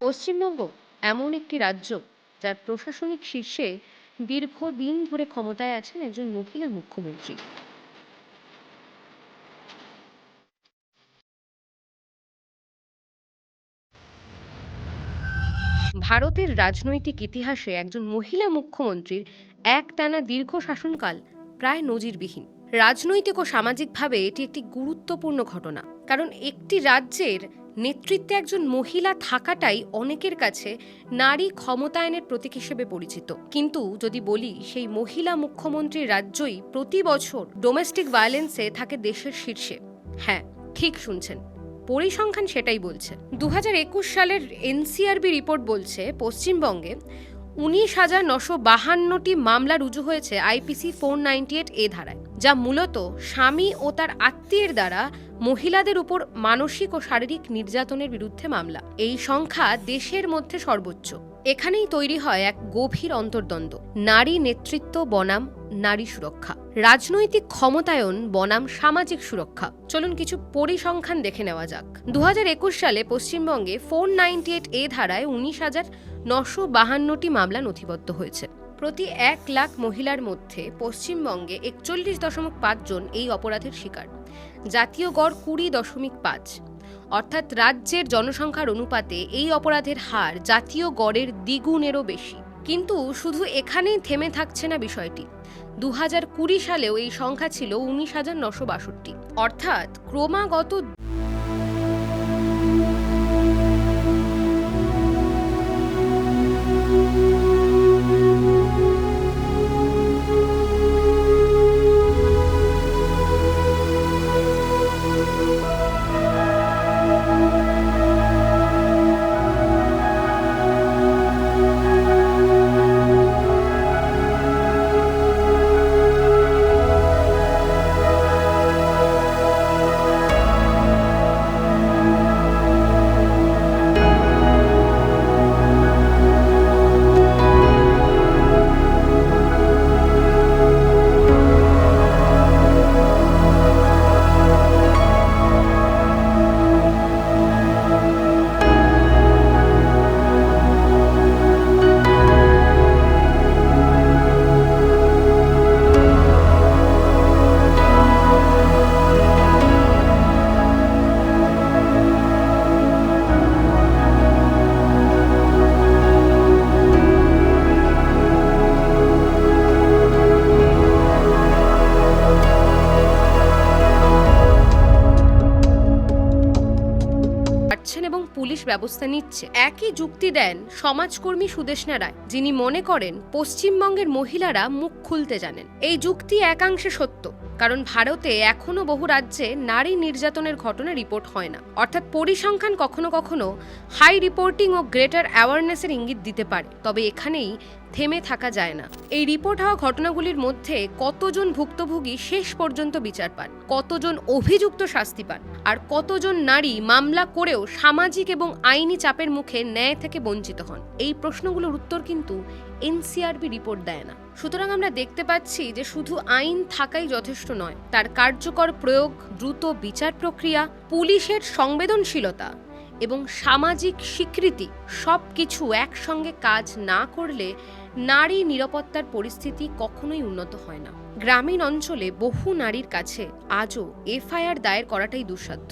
পশ্চিমবঙ্গ এমন একটি রাজ্য যার প্রশাসনিক শীর্ষে দীর্ঘদিন ধরে ক্ষমতায় আছেন একজন মহিলা মুখ্যমন্ত্রী। ভারতের রাজনৈতিক ইতিহাসে একজন মহিলা মুখ্যমন্ত্রীর একটানা দীর্ঘ শাসনকাল প্রায় নজিরবিহীন। রাজনৈতিক ও সামাজিকভাবে এটি একটি গুরুত্বপূর্ণ ঘটনা, কারণ একটি রাজ্যের নেতৃত্বে একজন মহিলা থাকাটাই অনেকের কাছে নারী ক্ষমতায়নের প্রতীক হিসেবে পরিচিত। কিন্তু যদি বলি, সেই মহিলা মুখ্যমন্ত্রীর রাজ্যই প্রতি বছর ডোমেস্টিক ভায়োলেন্সে থাকে দেশের শীর্ষে। হ্যাঁ ঠিক শুনছেন। পরিসংখ্যান সেটাই বলছে। দু হাজার একুশ সালের এনসিআরবি রিপোর্ট বলছে, পশ্চিমবঙ্গে উনিশ হাজার নশো বাহান্নটি মামলা রুজু হয়েছে IPC four ninety eight A ধারায়। যা মূলত স্বামী ও তার আত্মীয়ের দ্বারা মহিলাদের উপর মানসিক ও শারীরিক নির্যাতনের বিরুদ্ধে মামলা। এই সংখ্যা দেশের মধ্যে সর্বোচ্চ। এখানেই তৈরি হয় এক গভীর অন্তর্দ্বন্দ্ব। নারী নেতৃত্ব বনাম, নারী সুরক্ষা। রাজনৈতিক ক্ষমতায়ন বনাম, সামাজিক সুরক্ষা। চলুন কিছু পরিসংখ্যান দেখে নেওয়া যাক। দু হাজার একুশ সালে পশ্চিমবঙ্গে ফোর নাইনটি এইট এ ধারায় উনিশ হাজার নশো বাহান্নটি মামলা নথিবদ্ধ হয়েছে। প্রতি এক লাখ মহিলার মধ্যে পশ্চিমবঙ্গে একচল্লিশ দশমিক পাঁচ জন এই অপরাধের শিকার। জাতীয় গড় কুড়ি দশমিক পাঁচ। অর্থাৎ রাজ্যের জনসংখ্যার অনুপাতে এই অপরাধের হার জাতীয় গড়ের দ্বিগুণেরও বেশি। কিন্তু শুধু এখানেই থেমে থাকছে না বিষয়টি। দু হাজার কুড়ি সালেও এই সংখ্যা ছিল উনিশ হাজার নশো বাষট্টি। অর্থাৎ ক্রমাগত পুলিশ ব্যবস্থা নিচ্ছে। একই যুক্তি দেন সমাজকর্মী সুদেষ্ণা রায় যিনি মনে করেন পশ্চিমবঙ্গের মহিলারা মুখ খুলতে জানেন। এই যুক্তি একাংশে সত্য। কারণ ভারতে এখনও বহু রাজ্যে নারী নির্যাতনের ঘটনা রিপোর্ট হয় না। অর্থাৎ পরিসংখ্যান কখনো কখনো হাই রিপোর্টিং ও গ্রেটার অ্যাওয়ারনেসের ইঙ্গিত দিতে পারে, তবে এখানেই থেমে থাকা যায় না। এই রিপোর্ট হওয়া ঘটনাগুলির মধ্যে কতজন ভুক্তভোগী শেষ পর্যন্ত বিচার পান, কতজন অভিযুক্ত শাস্তি পান, আর কতজন নারী মামলা করেও সামাজিক এবং আইনি চাপের মুখে ন্যায় থেকে বঞ্চিত হন, এই প্রশ্নগুলোর উত্তর কিন্তু এনসিআরবি রিপোর্ট দেয় না। সুতরাং আমরা দেখতে পাচ্ছি যে শুধু আইন থাকাই যথেষ্ট নয়, তার কার্যকর প্রয়োগ, দ্রুত বিচার প্রক্রিয়া, পুলিশের সংবেদনশীলতা এবং সামাজিক স্বীকৃতি সব কিছু একসঙ্গে কাজ না করলে নারী নিরাপত্তার পরিস্থিতি কখনোই উন্নত হয় না। গ্রামীণ অঞ্চলে বহু নারীর কাছে আজও এফআইআর দায়ের করাটাই দুঃসাধ্য।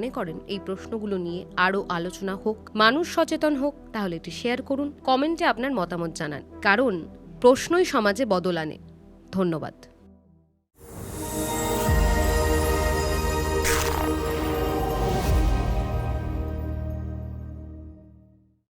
মনে করেন এই প্রশ্নগুলো নিয়ে আরও আলোচনা হোক, মানুষ সচেতন হোক, তাহলে এটি শেয়ার করুন কমেন্টে আপনার মতামত জানান। কারণ প্রশ্নই সমাজে বদল আনে। ধন্যবাদ।